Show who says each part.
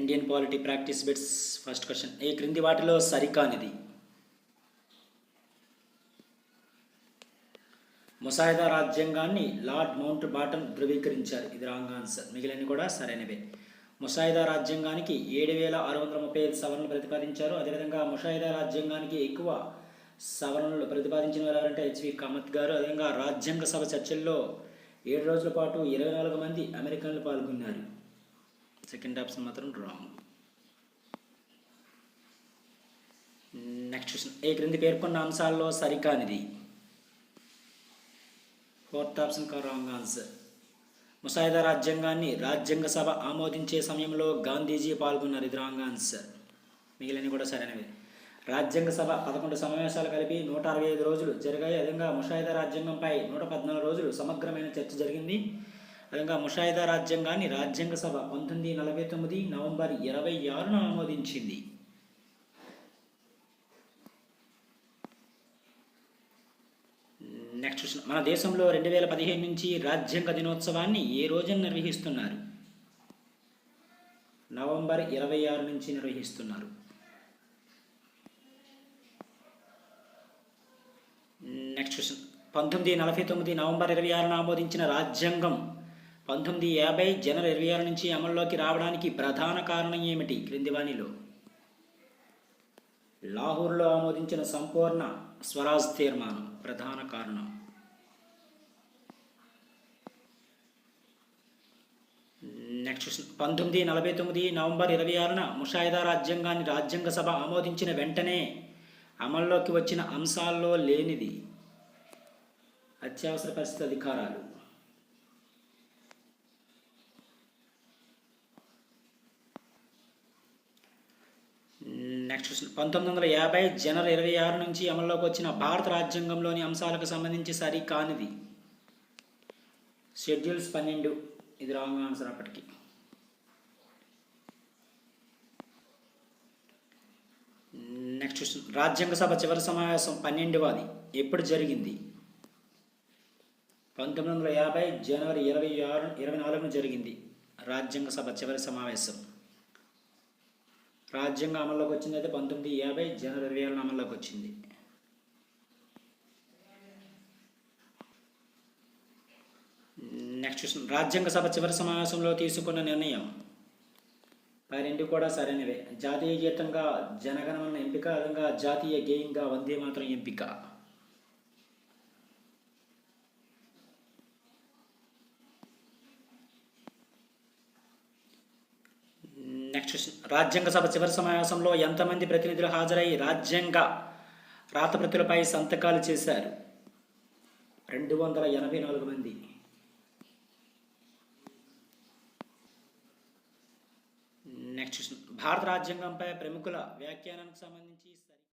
Speaker 1: Indian polity practice bits first question ఈ క్రింది వాటిలో సరికానిది? ముసాయిదా రాజ్యాంగాన్ని లార్డ్ మౌంట్ బాటన్ ధృవీకరించారు. ఇది రాంగ్ ఆన్సర్. మిగిలిన కూడా సరైనవే. ముసాయిదా రాజ్యాంగానికి ఏడు వేల ఆరు వందల ముప్పై ఐదు సవరణలు ప్రతిపాదించారు. అదేవిధంగా ముసాయిదా రాజ్యాంగానికి ఎక్కువ సవరణలు ప్రతిపాదించిన వారు ఎవరంటే హెచ్వి కామత్ గారు. అదేవిధంగా రాజ్యాంగ సభ చర్చల్లో ఏడు రోజుల పాటు ఇరవై నాలుగు మంది అమెరికన్లు పాల్గొన్నారు. సెకండ్ ఆప్షన్ మాత్రం రాంగ్ నెక్స్ట్ క్వశ్చన్ ఈ క్రింది పేర్కొన్న అంశాల్లో సరికానిది. ఫోర్త్ ఆప్షన్ కా రాంగ్ ఆన్సర్ ముసాయిదా రాజ్యాంగాన్ని రాజ్యాంగ సభ ఆమోదించే సమయంలో గాంధీజీ పాల్గొన్నారు. ఇది రాంగ్ ఆన్సర్ మిగిలినవి కూడా సరైనవి. రాజ్యాంగ సభ పదకొండు సమావేశాలు కలిపి నూట అరవై ఐదు రోజులు జరిగాయి. అదేవిధంగా ముషాయిదా రాజ్యాంగంపై నూట పద్నాలుగు రోజులు సమగ్రమైన చర్చ జరిగింది. అదేవిధంగా ముషాయిదా రాజ్యాంగాన్ని రాజ్యాంగ సభ పంతొమ్మిది నలభై తొమ్మిది నవంబర్ ఇరవై ఆరున ఆమోదించింది. నెక్స్ట్ క్వశ్చన్ మన దేశంలో రెండు వేల పదిహేను నుంచి రాజ్యాంగ దినోత్సవాన్ని ఏ రోజున నిర్వహిస్తున్నారు? నవంబర్ ఇరవై ఆరు నుంచి నిర్వహిస్తున్నారు. నెక్స్ట్ క్వశ్చన్ పంతొమ్మిది నలభై తొమ్మిది నవంబర్ ఇరవై ఆరున ఆమోదించిన రాజ్యాంగం పంతొమ్మిది యాభై జనవరి ఇరవై ఆరు నుంచి అమల్లోకి రావడానికి ప్రధాన కారణం ఏమిటి? క్రింది వాణిలో. లాహోర్లో ఆమోదించిన సంపూర్ణ స్వరాజ్ తీర్మానం ప్రధాన కారణం. నెక్స్ట్ పంతొమ్మిది నలభై తొమ్మిది నవంబర్ ఇరవై ఆరున ముషాయిదా రాజ్యాంగాన్ని రాజ్యాంగ సభ ఆమోదించిన వెంటనే అమల్లోకి వచ్చిన అంశాల్లో లేనిది అత్యవసర పరిస్థితి అధికారాలు. నెక్స్ట్ క్వశ్చన్ పంతొమ్మిది వందల యాభై జనవరి ఇరవై ఆరు నుంచి అమల్లోకి వచ్చిన భారత రాజ్యాంగంలోని అంశాలకు సంబంధించి సరి కానిది. షెడ్యూల్స్ పన్నెండు. ఇది రాంగ్ ఆన్సర్ అప్పటికి. నెక్స్ట్ క్వశ్చన్ రాజ్యాంగ సభ చివరి సమావేశం పన్నెండవది. ఎప్పుడు జరిగింది? పంతొమ్మిది వందల యాభై జనవరి ఇరవై ఆరు ఇరవై నాలుగున జరిగింది. రాజ్యాంగ సభ చివరి సమావేశం. రాజ్యాంగం అమల్లోకి వచ్చింది అయితే పంతొమ్మిది యాభై జనవరి ఇరవై ఆరున అమల్లోకి వచ్చింది. నెక్స్ట్ క్వశ్చన్ రాజ్యాంగ సభ చివరి సమావేశంలో తీసుకున్న నిర్ణయం. పై రెండు కూడా సరైనవే. జాతీయ గీతంగా జనగణమన ఎంపిక అదనంగా జాతీయ గేయంగా వందే మాత్రం ఎంపిక. నెక్స్ట్ క్వశ్చన్ రాజ్యాంగ సభ చివరి సమావేశంలో ఎంతమంది ప్రతినిధులు హాజరై రాజ్యాంగ రాతప్రతులపై సంతకాలు చేశారు? రెండు వందల ఎనభై నాలుగు మంది. నెక్స్ట్ క్వశ్చన్ భారత రాజ్యాంగంపై ప్రముఖుల వ్యాఖ్యానానికి సంబంధించి